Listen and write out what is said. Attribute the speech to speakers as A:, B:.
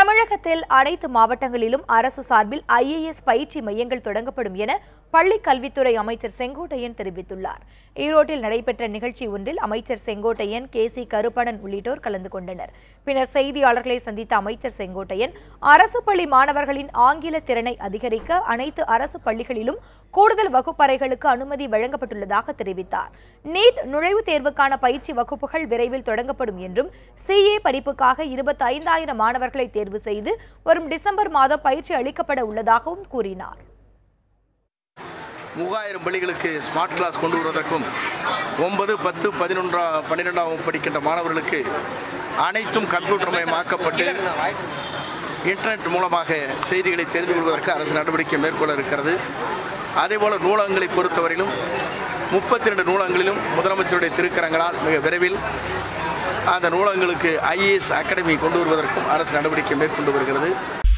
A: தமிழகத்தில் அனைத்து மாவட்டங்களிலும் அரசு சார்பில் ஐஏஎஸ் பயிற்சி மையங்கள் தொடங்கப்படும் என பள்ளி கல்வித்துறை அமைச்சர் செங்கோட்டையன் தெரிவித்துள்ளார் ஈரோட்டில் நடைபெற்ற நிகழ்ச்சி ஒன்றில் அமைச்சர் செங்கோட்டையன் கே சி கருப்பணன் உள்ளிட்டோர் கலந்து கொண்டனர் பின்னர் செய்தியாளர்களை சந்தித்த அமைச்சர் செங்கோட்டையன் அரசு பள்ளி மாணவர்களின் ஆங்கில திறனை அதிகரிக்க அனைத்து அரசு பள்ளிகளிலும் கூடுதல் வகுப்பறைகளுக்கு அனுமதி வழங்கப்பட்டுள்ளதாக தெரிவித்தார் நீட் நுழைவுத் தேர்வுக்கான பயிற்சி வகுப்புகள் விரைவில் தொடங்கப்படும் என்றும் சிஏ படிப்புக்காக இருபத்தைந்தாயிரம் மாணவர்களை தேர்வு செய்து வரும் டிசம்பர் மாதம் பயிற்சி அளிக்கப்பட உள்ளதாகவும் கூறினார்
B: மூவாயிரம் பள்ளிகளுக்கு ஸ்மார்ட் கிளாஸ் கொண்டு வருவதற்கும் ஒன்பது பத்து பதினொன்றாம் பன்னிரெண்டாம் படிக்கின்ற மாணவர்களுக்கு அனைத்தும் கம்ப்யூட்டர் மயமாக்கப்பட்டு இன்டர்நெட் மூலமாக செய்திகளை தெரிந்து கொள்வதற்கு அரசு நடவடிக்கை மேற்கொள்ள இருக்கிறது அதேபோல் நூலகங்களை பொறுத்தவரையிலும் முப்பத்தி ரெண்டு நூலகங்களிலும் முதலமைச்சருடைய திருக்கரங்களால் மிக விரைவில் அந்த நூலகங்களுக்கு ஐஏஎஸ் அகாடமி கொண்டு வருவதற்கும் அரசு நடவடிக்கை மேற்கொண்டு வருகிறது